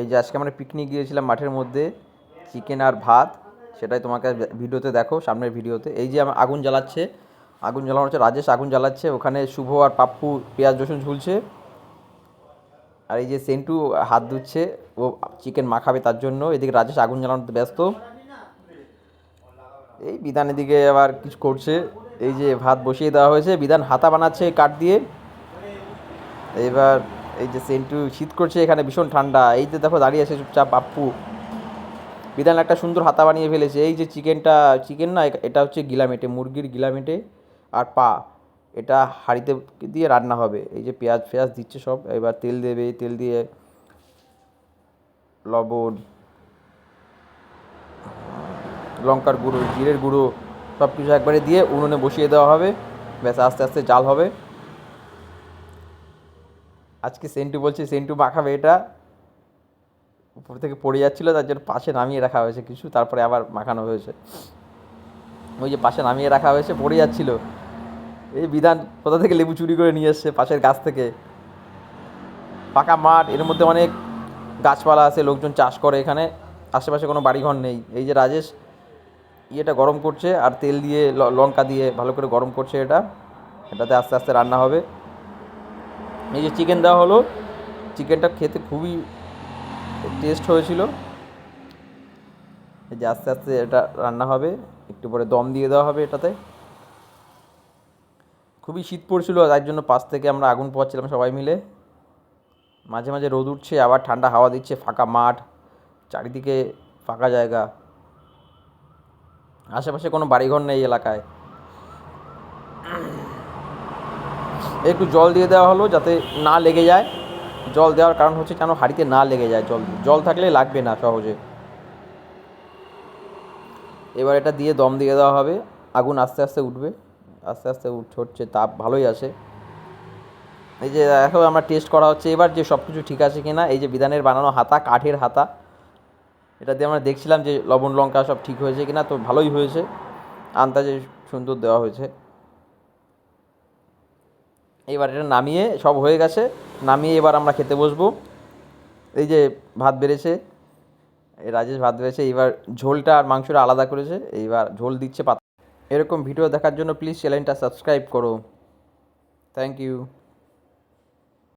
এই যে আজকে আমরা পিকনিক গিয়েছিলাম মাঠের মধ্যে চিকেন আর ভাত, সেটাই তোমাকে ভিডিওতে দেখো, সামনের ভিডিওতে। এই যে আমার আগুন জ্বালাচ্ছে, আগুন জ্বালানো হচ্ছে রাজেশ আগুন জ্বালাচ্ছে, ওখানে শুভ আর পাপ্পু পেঁয়াজ রসুন ঝুলছে। আর এই যে সেন্টু হাত ধুচ্ছে, ও চিকেন মাখাবে তার জন্য। এদিকে রাজেশ আগুন জ্বালানোতে ব্যস্ত। এই বিধান এদিকে আবার কিছু করছে। এই যে ভাত বসিয়ে দেওয়া হয়েছে, বিধান হাতা বানাচ্ছে কাঠ দিয়ে। এবার এই যে সেন্টু শীত করছে এখানে, ভীষণ ঠান্ডা। এই যে দেখো দাঁড়িয়ে আছে চুপচাপ পাপ্পু বিধান একটা সুন্দর হাতা বানিয়ে ফেলেছে। এই যে চিকেনটা, চিকেন না এটা হচ্ছে গিলামেটে, মুরগির গিলামেটে আর পা। এটা হাঁড়িতে দিয়ে রান্না হবে। এই যে পেঁয়াজ ফেয়াজ দিচ্ছে সব, এবার তেল দেবে, তেল দিয়ে লবণ, লঙ্কার গুঁড়ো, জিরের গুঁড়ো সব কিছু একবারে দিয়ে উনুনে বসিয়ে দেওয়া হবে। ব্যাস, আস্তে আস্তে জাল হবে। আজকে সেন্টু বলছে, সেন্টু মাখাবে এটা। উপর থেকে পড়ে যাচ্ছিল, তার জন্য পাশে নামিয়ে রাখা হয়েছে কিছু, তারপরে আবার মাখানো হয়েছে। ওই যে পাশে নামিয়ে রাখা হয়েছে, পড়ে যাচ্ছিল। এই বিধান কোথা থেকে লেবু চুরি করে নিয়ে এসছে পাশের গাছ থেকে? পাকা মাঠ, এর মধ্যে অনেক গাছপালা আছে, লোকজন চাষ করে এখানে। আশেপাশে কোনো বাড়িঘর নেই। এই যে রাজেশ, ইয়েটা গরম করছে, আর তেল দিয়ে লঙ্কা দিয়ে ভালো করে গরম করছে এটা। এটাতে আস্তে আস্তে রান্না হবে। এই যে চিকেন দেওয়া হলো চিকেনটা খেতে খুবই টেস্ট হয়েছিল। এই যে আস্তে আস্তে এটা রান্না হবে, একটু পরে দম দিয়ে দেওয়া হবে এটাতে। খুবই শীত পড়ছিল তার জন্য পাশ থেকে আমরা আগুন পোয়াচ্ছিলাম সবাই মিলে। মাঝে মাঝে রোদ উঠছে, আবার ঠান্ডা হাওয়া দিচ্ছে, ফাঁকা মাঠ, চারিদিকে ফাঁকা জায়গা। আশেপাশে কোনো বাড়িঘর নেই এলাকায়। একটু জল দিয়ে দেওয়া হলো যাতে না লেগে যায়। জল দেওয়ার কারণ হচ্ছে কেন হাঁড়িতে না লেগে যায় জল। জল থাকলে লাগবে না সহজে। এবার এটা দিয়ে দম দিয়ে দেওয়া হবে। আগুন আস্তে আস্তে উঠবে। আস্তে আস্তে উঠছে, তাপ ভালোই আসে। এই যে এখন আমরা টেস্ট করা হচ্ছে। এবার যে সব কিছু ঠিক আছে কিনা, এই যে বিধানের বানানো হাতা, কাঠের হাতা। এটা দিয়ে আমরা দেখছিলাম যে লবণ, লঙ্কা সব ঠিক হয়েছে কিনা, তো ভালোই হয়েছে। আন্দাজে সুন্দর দেওয়া হয়েছে। এবার এটা নামিয়ে সব হয়ে গেছে। নামিয়ে এবার আমরা খেতে বসবো। এই যে ভাত বেড়েছে রাজেশ ভাত বেড়েছে, এবার ঝোলটা আর মাংসটা আলাদা করেছে, এইবার ঝোল দিচ্ছে পাতা। এরকম ভিডিও দেখার জন্য প্লিজ চ্যানেলটা সাবস্ক্রাইব করো। Thank you